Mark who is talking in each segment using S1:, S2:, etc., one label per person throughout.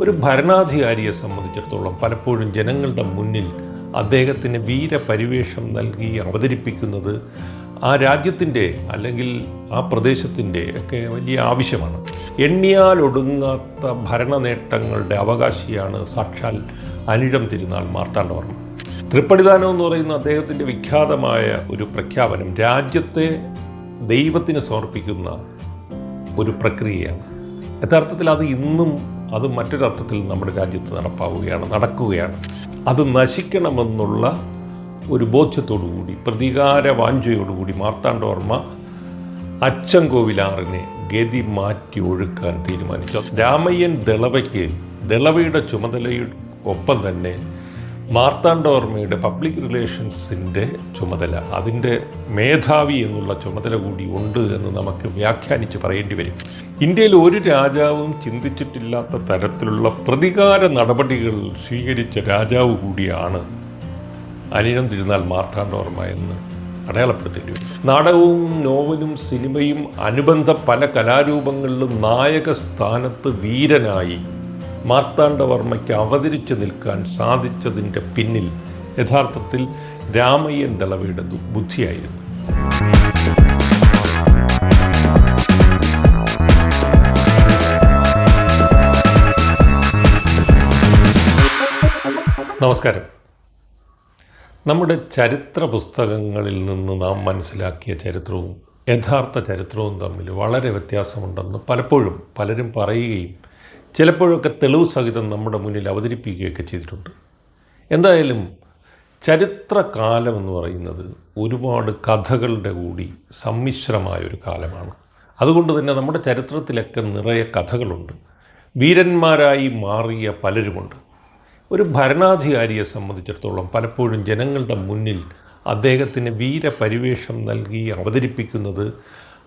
S1: ഒരു ഭരണാധികാരിയെ സംബന്ധിച്ചിടത്തോളം പലപ്പോഴും ജനങ്ങളുടെ മുന്നിൽ അദ്ദേഹത്തിന് വീരപരിവേഷം നൽകി അവതരിപ്പിക്കുന്നത് ആ രാജ്യത്തിന്റെ അല്ലെങ്കിൽ ആ പ്രദേശത്തിന്റെ ഒക്കെ വലിയ ആവശ്യമാണ്. എണ്ണിയാൽ ഒടുങ്ങാത്ത ഭരണ നേട്ടങ്ങളുടെ അവകാശിയാണ് സാക്ഷാൽ അനിഴം തിരുനാൾ മാർത്താണ്ഡവർമ്മ. തൃപ്പടിദാനം എന്ന് പറയുന്ന അദ്ദേഹത്തിന്റെ വിഖ്യാതമായ ഒരു പ്രഖ്യാപനം രാജ്യത്തെ ദൈവത്തിന് സമർപ്പിക്കുന്ന ഒരു പ്രക്രിയയാണ്. യഥാർത്ഥത്തിൽ അത് ഇന്നും അത് മറ്റൊരർത്ഥത്തിൽ നമ്മുടെ രാജ്യത്ത് നടപ്പാവുകയാണ് നടക്കുകയാണ്. അത് നശിക്കണമെന്നുള്ള ഒരു ബോധ്യത്തോടുകൂടി പ്രതികാര വാഞ്ചയോടുകൂടി മാർത്താണ്ഡവർമ്മ അച്ചൻകോവിലാറിനെ ഗതി മാറ്റി ഒഴുക്കാൻ തീരുമാനിച്ചു. രാമയ്യൻ ദളവയ്ക്ക് ദളവയുടെ ചുമതലയുടെ ഒപ്പം തന്നെ മാർത്താണ്ഡവർമ്മയുടെ പബ്ലിക് റിലേഷൻസിന്റെ ചുമതല അതിന്റെ മേധാവി എന്നുള്ള ചുമതല കൂടി ഉണ്ട് എന്ന് നമുക്ക് വ്യാഖ്യാനിച്ച് പറയേണ്ടി വരും. ഇന്ത്യയിൽ ഒരു രാജാവും ചിന്തിച്ചിട്ടില്ലാത്ത തരത്തിലുള്ള പ്രതികാര നടപടികൾ സ്വീകരിച്ച രാജാവ് കൂടിയാണ് അനിഴം തിരുനാൾ മാർത്താണ്ഡവർമ്മ എന്ന് അടയാളപ്പെടുത്തേണ്ടി വരും. നാടകവും നോവലും സിനിമയും അനുബന്ധ പല കലാരൂപങ്ങളിലും നായക സ്ഥാനത്ത് വീരനായി മാർത്താണ്ഡവർമ്മയ്ക്ക് അവതരിച്ചു നിൽക്കാൻ സാധിച്ചതിന്റെ പിന്നിൽ യഥാർത്ഥത്തിൽ രാമയ്യൻ ദളവയുടെ ദു- ബുദ്ധിയായിരുന്നു. നമസ്കാരം. നമ്മുടെ ചരിത്ര പുസ്തകങ്ങളിൽ നിന്ന് നാം മനസ്സിലാക്കിയ ചരിത്രവും യഥാർത്ഥ ചരിത്രവും തമ്മിൽ വളരെ വ്യത്യാസമുണ്ടെന്ന് പലപ്പോഴും പലരും പറയുകയും ചിലപ്പോഴൊക്കെ തെളിവ് സഹിതം നമ്മുടെ മുന്നിൽ അവതരിപ്പിക്കുകയൊക്കെ ചെയ്തിട്ടുണ്ട്. എന്തായാലും ചരിത്രകാലം എന്ന് പറയുന്നത് ഒരുപാട് കഥകളുടെ കൂടി സമ്മിശ്രമായ ഒരു കാലമാണ്. അതുകൊണ്ട് തന്നെ നമ്മുടെ ചരിത്രത്തിലൊക്കെ നിറയെ കഥകളുണ്ട്. വീരന്മാരായി മാറിയ പലരുമുണ്ട്. ഒരു ഭരണാധികാരിയെ സംബന്ധിച്ചിടത്തോളം പലപ്പോഴും ജനങ്ങളുടെ മുന്നിൽ അദ്ദേഹത്തിന് വീരപരിവേഷം നൽകി അവതരിപ്പിക്കുന്നത്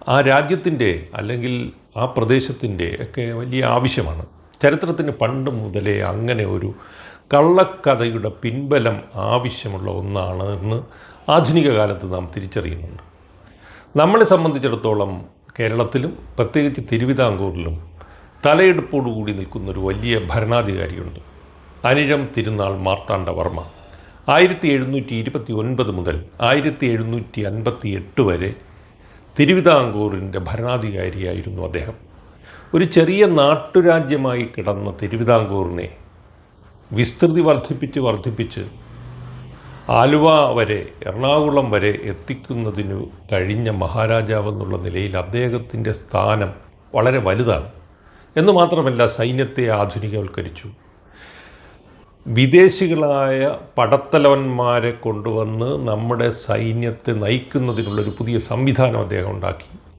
S1: ആ രാജ്യത്തിന്റെ അല്ലെങ്കിൽ ആ പ്രദേശത്തിന്റെ ഒക്കെ വലിയ ആവശ്യമാണ്. ചരിത്രത്തിന് പണ്ട് മുതലേ അങ്ങനെ ഒരു കള്ളക്കഥയുടെ പിൻബലം ആവശ്യമുള്ള ഒന്നാണ് എന്ന് ആധുനിക കാലത്ത് നാം തിരിച്ചറിയുന്നുണ്ട്. നമ്മളെ സംബന്ധിച്ചിടത്തോളം കേരളത്തിലും പ്രത്യേകിച്ച് തിരുവിതാംകൂറിലും തലയെടുപ്പോടുകൂടി നിൽക്കുന്ന ഒരു വലിയ ഭരണാധികാരിയുണ്ട്. അനിഴം തിരുനാൾ മാർത്താണ്ഡവർമ്മ ആയിരത്തി എഴുന്നൂറ്റി ഇരുപത്തി ഒൻപത് മുതൽ ആയിരത്തി എഴുന്നൂറ്റി അൻപത്തി എട്ട് വരെ തിരുവിതാംകൂറിന്റെ ഭരണാധികാരിയായിരുന്നു അദ്ദേഹം. ഒരു ചെറിയ നാട്ടുരാജ്യമായി കിടന്ന തിരുവിതാംകൂറിനെ വിസ്തൃതി വർദ്ധിപ്പിച്ച് വർദ്ധിപ്പിച്ച് ആലുവ വരെ എറണാകുളം വരെ എത്തിക്കുന്നതിനു കഴിഞ്ഞ മഹാരാജാവെന്നുള്ള നിലയിൽ അദ്ദേഹത്തിന്റെ സ്ഥാനം വളരെ വലുതാണ്. എന്ന് മാത്രമല്ല സൈന്യത്തെ ആധുനികവൽക്കരിച്ചു. വിദേശികളായ പടത്തലവന്മാരെ കൊണ്ടുവന്ന് നമ്മുടെ സൈന്യത്തെ നയിക്കുന്നതിനുള്ളൊരു പുതിയ സംവിധാനം അദ്ദേഹം ഉണ്ടാക്കി.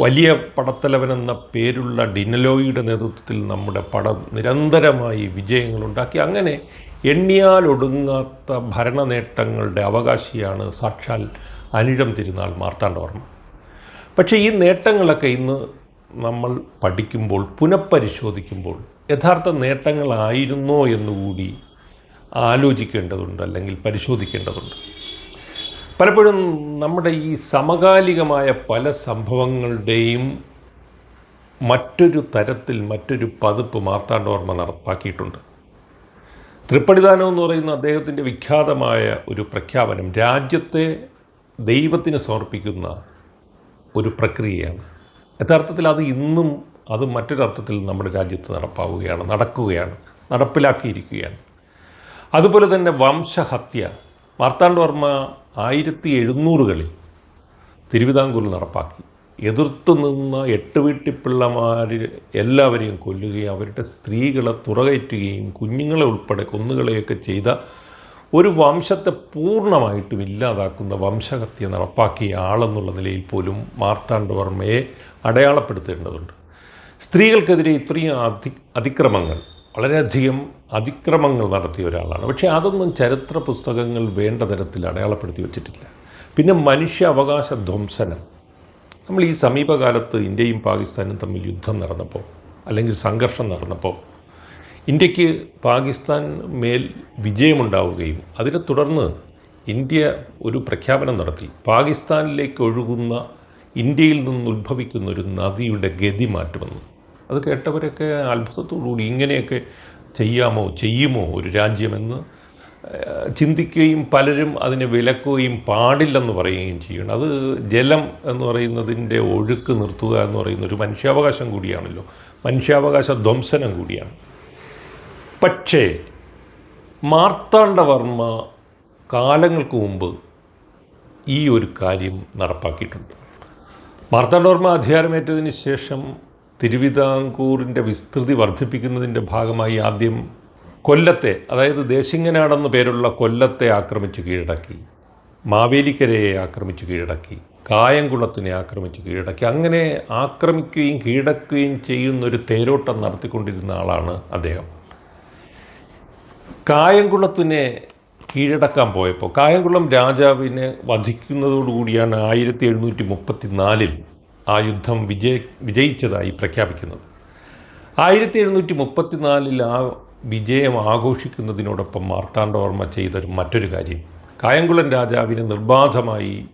S1: വലിയ പടത്തലവൻ എന്ന പേരുള്ള ഡിനലോയിയുടെ നേതൃത്വത്തിൽ നമ്മുടെ പടം നിരന്തരമായി വിജയങ്ങളുണ്ടാക്കി. അങ്ങനെ എണ്ണിയാൽ ഒടുങ്ങാത്ത ഭരണ നേട്ടങ്ങളുടെ അവകാശിയാണ് സാക്ഷാൽ അനിഴം തിരുനാൾ മാർത്താണ്ഡവർമ്മ. പക്ഷേ ഈ നേട്ടങ്ങളൊക്കെ ഇന്ന് നമ്മൾ പഠിക്കുമ്പോൾ പുനഃപരിശോധിക്കുമ്പോൾ യഥാർത്ഥ നേട്ടങ്ങളായിരുന്നോ എന്നുകൂടി ആലോചിക്കേണ്ടതുണ്ട് അല്ലെങ്കിൽ പരിശോധിക്കേണ്ടതുണ്ട്. പലപ്പോഴും നമ്മുടെ ഈ സമകാലികമായ പല സംഭവങ്ങളുടെയും മറ്റൊരു തരത്തിൽ മറ്റൊരു പതിപ്പ് മാർത്താണ്ഡവർമ്മ നടപ്പാക്കിയിട്ടുണ്ട്. തൃപ്പടിദാനം എന്ന് പറയുന്ന അദ്ദേഹത്തിന്റെ വിഖ്യാതമായ ഒരു പ്രഖ്യാപനം രാജ്യത്തെ ദൈവത്തിന് സമർപ്പിക്കുന്ന ഒരു പ്രക്രിയയാണ്. യഥാർത്ഥത്തിൽ അത് ഇന്നും അത് മറ്റൊരർത്ഥത്തിൽ നമ്മുടെ രാജ്യത്ത് നടപ്പാവുകയാണ് നടക്കുകയാണ് നടപ്പിലാക്കിയിരിക്കുകയാണ്. അതുപോലെ തന്നെ വംശഹത്യ മാർത്താണ്ഡവർമ്മ ആയിരത്തി എഴുന്നൂറുകളിൽ തിരുവിതാംകൂറിൽ നടപ്പാക്കി. എതിർത്ത് നിന്ന എട്ട് വീട്ടിപ്പിള്ളമാർ എല്ലാവരെയും കൊല്ലുകയും അവരുടെ സ്ത്രീകളെ തുറകയറ്റുകയും കുഞ്ഞുങ്ങളെ ഉൾപ്പെടെ കൊന്നുകളെയൊക്കെ ചെയ്ത ഒരു വംശത്തെ പൂർണമായിട്ടും ഇല്ലാതാക്കുന്ന വംശഹത്യ നടപ്പാക്കിയ ആളെന്നുള്ള നിലയിൽ പോലും മാർത്താണ്ഡവർമ്മയെ അടയാളപ്പെടുത്തേണ്ടതുണ്ട്. സ്ത്രീകൾക്കെതിരെ ഇത്രയും അതി അതിക്രമങ്ങൾ വളരെയധികം അതിക്രമങ്ങൾ നടത്തിയ ഒരാളാണ്. പക്ഷേ അതൊന്നും ചരിത്ര പുസ്തകങ്ങൾ വേണ്ട തരത്തിൽ അടയാളപ്പെടുത്തി വെച്ചിട്ടില്ല. പിന്നെ മനുഷ്യ അവകാശ ധ്വംസനം. നമ്മൾ ഈ സമീപകാലത്ത് ഇന്ത്യയും പാകിസ്ഥാനും തമ്മിൽ യുദ്ധം നടന്നപ്പോൾ അല്ലെങ്കിൽ സംഘർഷം നടന്നപ്പോൾ ഇന്ത്യയ്ക്ക് പാകിസ്ഥാൻ മേൽ വിജയമുണ്ടാവുകയും അതിനെ തുടർന്ന് ഇന്ത്യ ഒരു പ്രഖ്യാപനം നടത്തി. പാകിസ്ഥാനിലേക്ക് ഒഴുകുന്ന ഇന്ത്യയിൽ നിന്ന് ഉത്ഭവിക്കുന്ന ഒരു നദിയുടെ ഗതി മാറ്റുമെന്ന് അത് കേട്ടവരൊക്കെ അത്ഭുതത്തോടുകൂടി ഇങ്ങനെയൊക്കെ ചെയ്യാമോ ചെയ്യുമോ ഒരു രാജ്യമെന്ന് ചിന്തിക്കുകയും പലരും അതിനെ വിലക്കുകയും പാടില്ലെന്ന് പറയുകയും ചെയ്യണം. അത് ജലം എന്ന് പറയുന്നതിന്റെ ഒഴുക്ക് നിർത്തുക എന്ന് പറയുന്ന ഒരു മനുഷ്യാവകാശം കൂടിയാണല്ലോ. മനുഷ്യാവകാശ ധ്വംസനം കൂടിയാണ്. പക്ഷേ മാർത്താണ്ഡവർമ്മ കാലങ്ങൾക്ക് മുമ്പ് ഈ ഒരു കാര്യം നടപ്പാക്കിയിട്ടുണ്ട്. മാർത്താണ്ഡവർമ്മ അധികാരമേറ്റതിന് ശേഷം തിരുവിതാംകൂറിന്റെ വിസ്തൃതി വർദ്ധിപ്പിക്കുന്നതിന്റെ ഭാഗമായി ആദ്യം കൊല്ലത്തെ അതായത് ദേശിങ്ങനാടെന്ന് പേരുള്ള കൊല്ലത്തെ ആക്രമിച്ച് കീഴടക്കി മാവേലിക്കരയെ ആക്രമിച്ച് കീഴടക്കി കായംകുളത്തിനെ ആക്രമിച്ച് കീഴടക്കി. അങ്ങനെ ആക്രമിക്കുകയും കീഴടക്കുകയും ചെയ്യുന്ന ഒരു തേരോട്ടം നടത്തിക്കൊണ്ടിരുന്ന ആളാണ് അദ്ദേഹം. കായംകുളത്തിനെ കീഴടക്കാൻ പോയപ്പോൾ കായംകുളം രാജാവിനെ വധിക്കുന്നതോടുകൂടിയാണ് ആയിരത്തി എഴുന്നൂറ്റി മുപ്പത്തി നാലിൽ ആ യുദ്ധം വിജയ വിജയിച്ചതായി പ്രഖ്യാപിക്കുന്നത്. ആയിരത്തി എഴുന്നൂറ്റി മുപ്പത്തിനാലിൽ ആ വിജയം ആഘോഷിക്കുന്നതിനോടൊപ്പം മാർത്താണ്ഡവർമ്മ ചെയ്ത മറ്റൊരു കാര്യം. കായംകുളം രാജാവിനെ നിർബാധമായി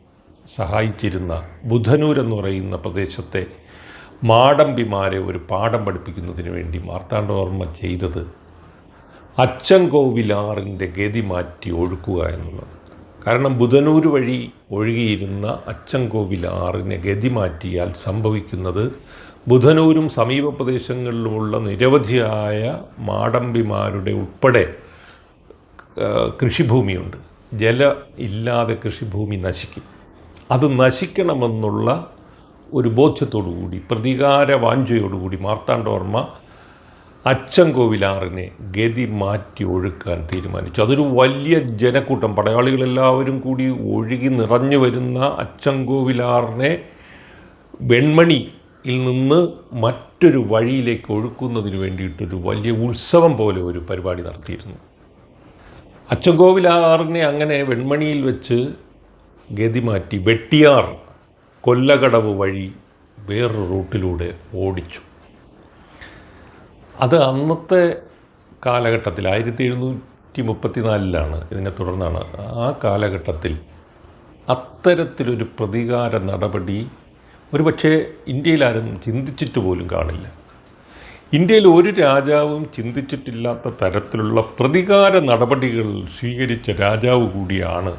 S1: സഹായിച്ചിരുന്ന ബുധനൂർ എന്ന് പറയുന്ന പ്രദേശത്തെ മാടമ്പിമാരെ ഒരു പാഠം പഠിപ്പിക്കുന്നതിന് വേണ്ടി മാർത്താണ്ഡവർമ്മ ചെയ്തത് അച്ചൻകോവിലാറിന്റെ ഗതി മാറ്റി ഒഴുക്കുക എന്നുള്ളത് കാരണം ബുധനൂർ വഴി ഒഴുകിയിരുന്ന അച്ചൻകോവിൽ അച്ചൻകോവിലാറിനെ ഗതി മാറ്റിയാൽ സംഭവിക്കുന്നത് ബുധനൂരും സമീപ പ്രദേശങ്ങളിലുമുള്ള നിരവധിയായ മാടമ്പിമാരുടെ ഉൾപ്പെടെ കൃഷിഭൂമിയുണ്ട്. ജല ഇല്ലാതെ കൃഷിഭൂമി നശിക്കും. അത് നശിക്കണമെന്നുള്ള ഒരു ബോധ്യത്തോടുകൂടി പ്രതികാര വാഞ്ചയോടുകൂടി മാർത്താണ്ഡവർമ്മ അച്ചൻകോവിലാറിനെ ഗതി മാറ്റി ഒഴുക്കാൻ തീരുമാനിച്ചു. അതൊരു വലിയ ജനക്കൂട്ടം. പടയാളികളെല്ലാവരും കൂടി ഒഴുകി നിറഞ്ഞു വരുന്ന അച്ചൻകോവിലാറിനെ വെൺമണിയിൽ നിന്ന് മറ്റൊരു വഴിയിലേക്ക് ഒഴുക്കുന്നതിന് വേണ്ടിയിട്ടൊരു വലിയ ഉത്സവം പോലെ ഒരു പരിപാടി നടത്തിയിരുന്നു. അച്ചൻകോവിലാറിനെ അങ്ങനെ വെൺമണിയിൽ വെച്ച് ഗതി മാറ്റി വെട്ടിയാർ കൊല്ലകടവ് വഴി വേറൊരു റൂട്ടിലൂടെ ഓടിച്ചു. അത് അന്നത്തെ കാലഘട്ടത്തിൽ ആയിരത്തി എഴുന്നൂറ്റി മുപ്പത്തിനാലിലാണ് ഇതിനെ തുടർന്നാണ്. ആ കാലഘട്ടത്തിൽ അത്തരത്തിലൊരു പ്രതികാര നടപടി ഒരുപക്ഷെ ഇന്ത്യയിലാരും ചിന്തിച്ചിട്ട് പോലും കാണില്ല. ഇന്ത്യയിൽ ഒരു രാജാവും ചിന്തിച്ചിട്ടില്ലാത്ത തരത്തിലുള്ള പ്രതികാര നടപടികൾ സ്വീകരിച്ച രാജാവ് കൂടിയാണ്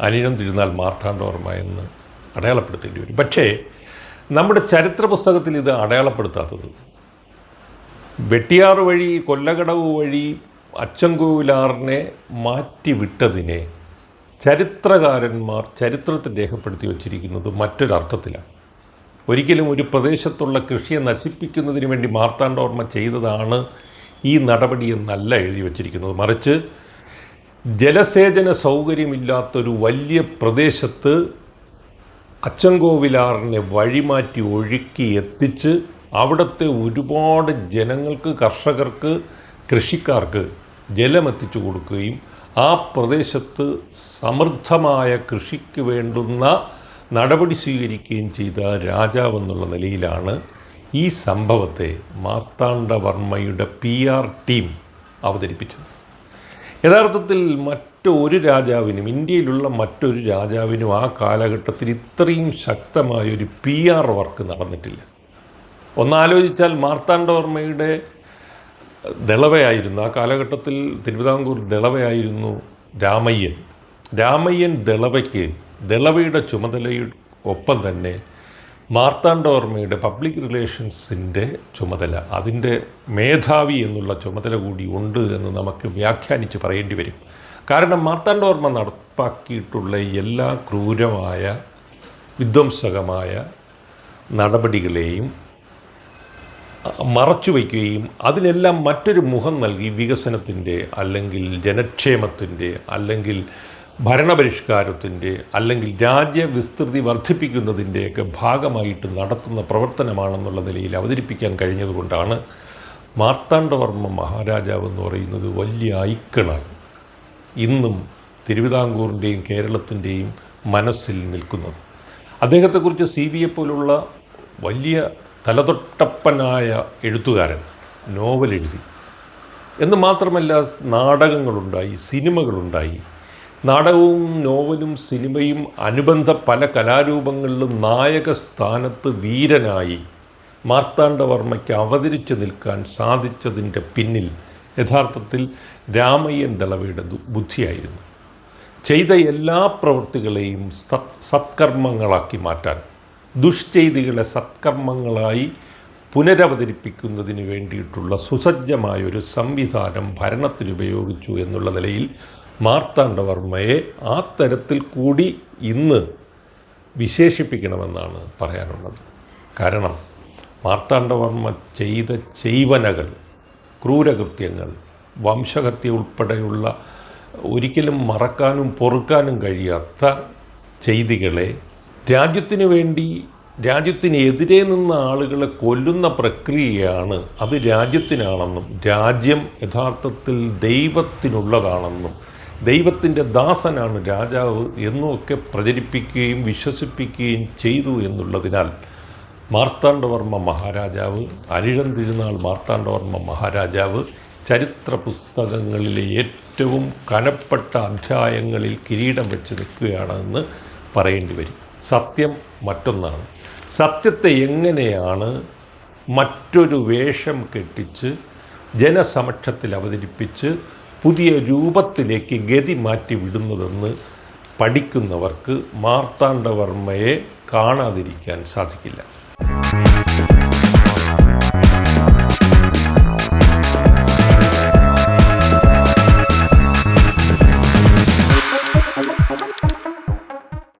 S1: അനിഴം തിരുനാൾ മാർത്താണ്ഡവർമ്മ എന്ന് അടയാളപ്പെടുത്തേണ്ടി വരും. പക്ഷേ നമ്മുടെ ചരിത്ര പുസ്തകത്തിൽ ഇത് അടയാളപ്പെടുത്താത്തത് വെട്ടിയാർ വഴി കൊല്ലകടവ് വഴി അച്ചൻകോവിലാറിനെ മാറ്റിവിട്ടതിനെ ചരിത്രകാരന്മാർ ചരിത്രത്തിൽ രേഖപ്പെടുത്തി വച്ചിരിക്കുന്നത് മറ്റൊരർത്ഥത്തിലാണ്. ഒരിക്കലും ഒരു പ്രദേശത്തുള്ള കൃഷിയെ നശിപ്പിക്കുന്നതിന് വേണ്ടി മാർത്താണ്ഡവർമ്മ ചെയ്തതാണ് ഈ നടപടി എന്നല്ല എഴുതി വച്ചിരിക്കുന്നത്. മറിച്ച് ജലസേചന സൗകര്യമില്ലാത്തൊരു വലിയ പ്രദേശത്ത് അച്ചൻകോവിലാറിനെ വഴിമാറ്റി ഒഴുക്കി എത്തിച്ച് അവിടുത്തെ ഒരുപാട് ജനങ്ങൾക്ക് കർഷകർക്ക് കൃഷിക്കാർക്ക് ജലമെത്തിച്ചു കൊടുക്കുകയും ആ പ്രദേശത്ത് സമൃദ്ധമായ കൃഷിക്ക് വേണ്ടുന്ന നടപടി സ്വീകരിക്കുകയും ചെയ്ത രാജാവെന്നുള്ള നിലയിലാണ് ഈ സംഭവത്തെ മാർത്താണ്ഡവർമ്മയുടെ പി ആർ ടീം അവതരിപ്പിച്ചത്. യഥാർത്ഥത്തിൽ മറ്റൊരു രാജാവിനും ഇന്ത്യയിലുള്ള മറ്റൊരു രാജാവിനും ആ കാലഘട്ടത്തിൽ ഇത്രയും ശക്തമായൊരു പി ആർ വർക്ക് നടന്നിട്ടില്ല. ഒന്നാലോചിച്ചാൽ മാർത്താണ്ഡവർമ്മയുടെ ദളവയായിരുന്നു. ആ കാലഘട്ടത്തിൽ തിരുവിതാംകൂർ ദളവയായിരുന്നു രാമയ്യൻ. രാമയ്യൻ ദളവയ്ക്ക് ദളവയുടെ ചുമതലയുടെ ഒപ്പം തന്നെ മാർത്താണ്ഡവർമ്മയുടെ പബ്ലിക് റിലേഷൻസിന്റെ ചുമതല അതിന്റെ മേധാവി എന്നുള്ള ചുമതല കൂടി ഉണ്ട് എന്ന് നമുക്ക് വ്യാഖ്യാനിച്ച് പറയേണ്ടി വരും. കാരണം മാർത്താണ്ഡവർമ്മ നടപ്പാക്കിയിട്ടുള്ള എല്ലാ ക്രൂരമായ വിധ്വംസകമായ നടപടികളെയും മറച്ചു വയ്ക്കുകയും അതിനെല്ലാം മറ്റൊരു മുഖം നൽകി വികസനത്തിന്റെ അല്ലെങ്കിൽ ജനക്ഷേമത്തിന്റെ അല്ലെങ്കിൽ ഭരണപരിഷ്കാരത്തിന്റെ അല്ലെങ്കിൽ രാജ്യവിസ്തൃതി വർദ്ധിപ്പിക്കുന്നതിന്റെയൊക്കെ ഭാഗമായിട്ട് നടത്തുന്ന പ്രവർത്തനമാണെന്നുള്ള നിലയിൽ അവതരിപ്പിക്കാൻ കഴിഞ്ഞതുകൊണ്ടാണ് മാർത്താണ്ഡവർമ്മ മഹാരാജാവ് എന്ന് പറയുന്നത് വലിയ ഐക്കണായി ഇന്നും തിരുവിതാംകൂറിന്റെയും കേരളത്തിന്റെയും മനസ്സിൽ നിൽക്കുന്നത്. അദ്ദേഹത്തെക്കുറിച്ച് സി ബി എ പോലുള്ള വലിയ തലതൊട്ടപ്പനായ എഴുത്തുകാരൻ നോവൽ എഴുതി. എന്ന് മാത്രമല്ല നാടകങ്ങളുണ്ടായി സിനിമകളുണ്ടായി. നാടകവും നോവലും സിനിമയും അനുബന്ധ പല കലാരൂപങ്ങളിലും നായക സ്ഥാനത്ത് വീരനായി മാർത്താണ്ഡവർമ്മയ്ക്ക് അവതരിച്ചു നിൽക്കാൻ സാധിച്ചതിന്റെ പിന്നിൽ യഥാർത്ഥത്തിൽ രാമയ്യൻ ദളവയുടെ ബുദ്ധിയായിരുന്നു. ചെയ്ത എല്ലാ പ്രവൃത്തികളെയും സത് സത്കർമ്മങ്ങളാക്കി മാറ്റാൻ ദുഷ്ചെയ്തികളെ സത്കർമ്മങ്ങളായി പുനരവതരിപ്പിക്കുന്നതിന് വേണ്ടിയിട്ടുള്ള സുസജ്ജമായൊരു സംവിധാനം ഭരണത്തിൽ ഉപയോഗിച്ചു എന്നുള്ള നിലയിൽ മാർത്താണ്ഡവർമ്മയെ ആ തരത്തിൽ കൂടി ഇന്ന് വിശേഷിപ്പിക്കണമെന്നാണ് പറയാനുള്ളത്. കാരണം മാർത്താണ്ഡവർമ്മ ചെയ്ത ചെയ്വനകൾ ക്രൂരകൃത്യങ്ങൾ വംശഹത്യ ഉൾപ്പെടെയുള്ള ഒരിക്കലും മറക്കാനും പൊറുക്കാനും കഴിയാത്ത ചെയ്തികളെ രാജ്യത്തിന് വേണ്ടി രാജ്യത്തിനെതിരെ നിന്ന ആളുകളെ കൊല്ലുന്ന പ്രക്രിയയാണ് അത് രാജ്യത്തിനാണെന്നും രാജ്യം യഥാർത്ഥത്തിൽ ദൈവത്തിനുള്ളതാണെന്നും ദൈവത്തിന്റെ ദാസനാണ് രാജാവ് എന്നുമൊക്കെ പ്രചരിപ്പിക്കുകയും വിശ്വസിപ്പിക്കുകയും ചെയ്തു എന്നുള്ളതിനാൽ മാർത്താണ്ഡവർമ്മ മഹാരാജാവ് അരിഴം തിരുനാൾ മാർത്താണ്ഡവർമ്മ മഹാരാജാവ് ചരിത്ര പുസ്തകങ്ങളിലെ ഏറ്റവും കനപ്പെട്ട അധ്യായങ്ങളിൽ കിരീടം വെച്ച് നിൽക്കുകയാണെന്ന് പറയേണ്ടി വരും. സത്യം മറ്റൊന്നാണ്. സത്യത്തെ എങ്ങനെയാണ് മറ്റൊരു വേഷം കെട്ടിച്ച് ജനസമക്ഷത്തിൽ അവതരിപ്പിച്ച് പുതിയ രൂപത്തിലേക്ക് ഗതി മാറ്റി വിടുന്നതെന്ന് പഠിക്കുന്നവർക്ക് മാർത്താണ്ഡവർമ്മയെ കാണാതിരിക്കാൻ സാധിക്കില്ല.